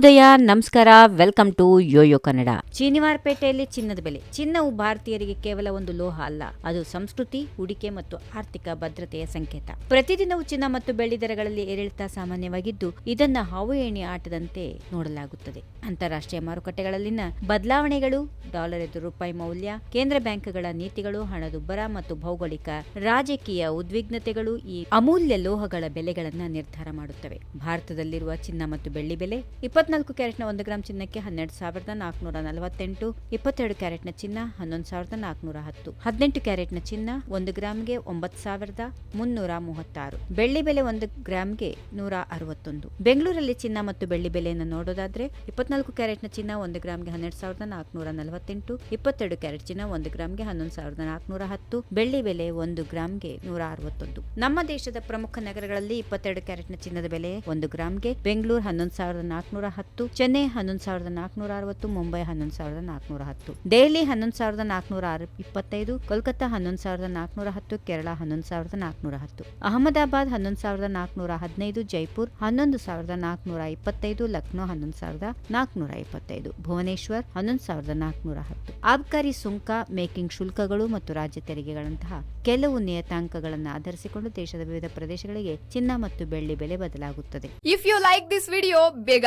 ಶುಭೋದಯ ನಮಸ್ಕಾರ welcome to Yoyo Kannada ಶ್ರೀನಿವಾರಪೇಟೆಯಲ್ಲಿ ಚಿನ್ನದ ಬೆಲೆ. ಚಿನ್ನವು ಭಾರತೀಯರಿಗೆ ಕೇವಲ ಒಂದು ಲೋಹ ಅಲ್ಲ, ಅದು ಸಂಸ್ಕೃತಿ, ಹೂಡಿಕೆ ಮತ್ತು ಆರ್ಥಿಕ ಭದ್ರತೆಯ ಸಂಕೇತ. ಪ್ರತಿದಿನವೂ ಚಿನ್ನ ಮತ್ತು ಬೆಳ್ಳಿ ದರಗಳಲ್ಲಿ ಏರಿಳಿತ ಸಾಮಾನ್ಯವಾಗಿದ್ದು, ಇದನ್ನ ಹಾವು ಏಣಿ ಆಟದಂತೆ ನೋಡಲಾಗುತ್ತದೆ. ಅಂತಾರಾಷ್ಟ್ರೀಯ ಮಾರುಕಟ್ಟೆಗಳಲ್ಲಿನ ಬದಲಾವಣೆಗಳು, ಡಾಲರ್ ಎದುರು ರೂಪಾಯಿ ಮೌಲ್ಯ, ಕೇಂದ್ರ ಬ್ಯಾಂಕ್ಗಳ ನೀತಿಗಳು, ಹಣದುಬ್ಬರ ಮತ್ತು ಭೌಗೋಳಿಕ ರಾಜಕೀಯ ಉದ್ವಿಗ್ನತೆಗಳು ಈ ಅಮೂಲ್ಯ ಲೋಹಗಳ ಬೆಲೆಗಳನ್ನು ನಿರ್ಧಾರ ಮಾಡುತ್ತವೆ. ಭಾರತದಲ್ಲಿರುವ ಚಿನ್ನ ಮತ್ತು ಬೆಳ್ಳಿ ಬೆಲೆ ಇಪ್ಪತ್ನಾಲ್ಕು ಕ್ಯಾರೆಟ್ನ ಒಂದು ಗ್ರಾಮ್ ಚಿನ್ನಕ್ಕೆ ಹನ್ನೆರಡು ಸಾವಿರದ ನಾಲ್ಕುನೂರ ನಲವತ್ತೆಂಟು, ಇಪ್ಪತ್ತೆರಡು ಕ್ಯಾರೆಟ್ನ ಚಿನ್ನ ಹನ್ನೊಂದು ಸಾವಿರದ ನಾಲ್ಕುನೂರ ಹತ್ತು. ಹದಿನೆಂಟು ಕ್ಯಾರೆಟ್ನ ಚಿನ್ನ ಒಂದು ಗ್ರಾಮ್ಗೆ ಒಂಬತ್ತು ಸಾವಿರದ ಮುನ್ನೂರ ಮೂವತ್ತಾರು. ಬೆಳ್ಳಿ ಬೆಲೆ ಒಂದು ಗ್ರಾಮ್ಗೆ ನೂರ ಅರವತ್ತೊಂದು. ಬೆಂಗಳೂರಲ್ಲಿ ಚಿನ್ನ ಮತ್ತು ಬೆಳ್ಳಿ ಬೆಲೆಯನ್ನು ನೋಡೋದಾದ್ರೆ, ಇಪ್ಪತ್ನಾಲ್ಕು ಕ್ಯಾರೆಟ್ನ ಚಿನ್ನ ಒಂದು ಗ್ರಾಮ್ಗೆ ಹನ್ನೆರಡು ಸಾವಿರದ ನಾಲ್ಕುನೂರ ನಲವತ್ತೆಂಟು, ಇಪ್ಪತ್ತೆರಡು ಕ್ಯಾರೆಟ್ ಚಿನ್ನ ಒಂದು ಗ್ರಾಮ್ಗೆ ಹನ್ನೊಂದು ಸಾವಿರದ ನಾಲ್ಕುನೂರ ಹತ್ತು, ಬೆಳ್ಳಿ ಬೆಲೆ ಒಂದು ಗ್ರಾಮ್ಗೆ ನೂರ ಅರವತ್ತೊಂದು. ನಮ್ಮ ದೇಶದ ಪ್ರಮುಖ ನಗರಗಳಲ್ಲಿ ಇಪ್ಪತ್ತೆರಡು ಕ್ಯಾರೆಟ್ನ ಚಿನ್ನದ ಬೆಲೆ ಒಂದು ಗ್ರಾಮ್ಗೆ ಬೆಂಗಳೂರು ಹನ್ನೊಂದು ಸಾವಿರದ ನಾಲ್ಕುನೂರ ಹತ್ತು, ಚೆನ್ನೈ ಹನ್ನೊಂದು ಸಾವಿರದ ನಾಲ್ಕುನೂರ ಅರವತ್ತು, ಮುಂಬೈ ಹನ್ನೊಂದು ಸಾವಿರದ ನಾಲ್ಕುನೂರ ಹತ್ತು. ದೆಹಲಿ ಹನ್ನೊಂದು ಸಾವಿರದ ನಾಲ್ಕುನೂರ ಇಪ್ಪತ್ತೈದು, ಕೋಲ್ಕತ್ತಾ ಹನ್ನೊಂದು ಸಾವಿರದ ನಾಲ್ಕುನೂರ ಹತ್ತು, ಕೇರಳ ಹನ್ನೊಂದು ಸಾವಿರದ ನಾಲ್ಕುನೂರ ಹತ್ತು. ಅಹಮದಾಬಾದ್ ಹನ್ನೊಂದು ಸಾವಿರದ ನಾಲ್ಕುನೂರ ಹದಿನೈದು, ಜೈಪುರ್ ಹನ್ನೊಂದು ಸಾವಿರದ ನಾಲ್ಕುನೂರ ಇಪ್ಪತ್ತೈದು, ಲಕ್ನೋ ಹನ್ನೊಂದು ಸಾವಿರದ ನಾಲ್ಕುನೂರ ಇಪ್ಪತ್ತೈದು, ಭುವನೇಶ್ವರ್ ಹನ್ನೊಂದು ಸಾವಿರದ ನಾಲ್ಕುನೂರ ಹತ್ತು. ಆಬ್ಕಾರಿ ಸುಂಕ, ಮೇಕಿಂಗ್ ಶುಲ್ಕಗಳು ಮತ್ತು ರಾಜ್ಯ ತೆರಿಗೆಗಳಂತಹ ಕೆಲವು ನಿಯತಾಂಕಗಳನ್ನು ಆಧರಿಸಿಕೊಂಡು ದೇಶದ ವಿವಿಧ ಪ್ರದೇಶಗಳಿಗೆ ಚಿನ್ನ ಮತ್ತು ಬೆಳ್ಳಿ ಬೆಲೆ ಬದಲಾಗುತ್ತದೆ. If you like this video ಬೇಗ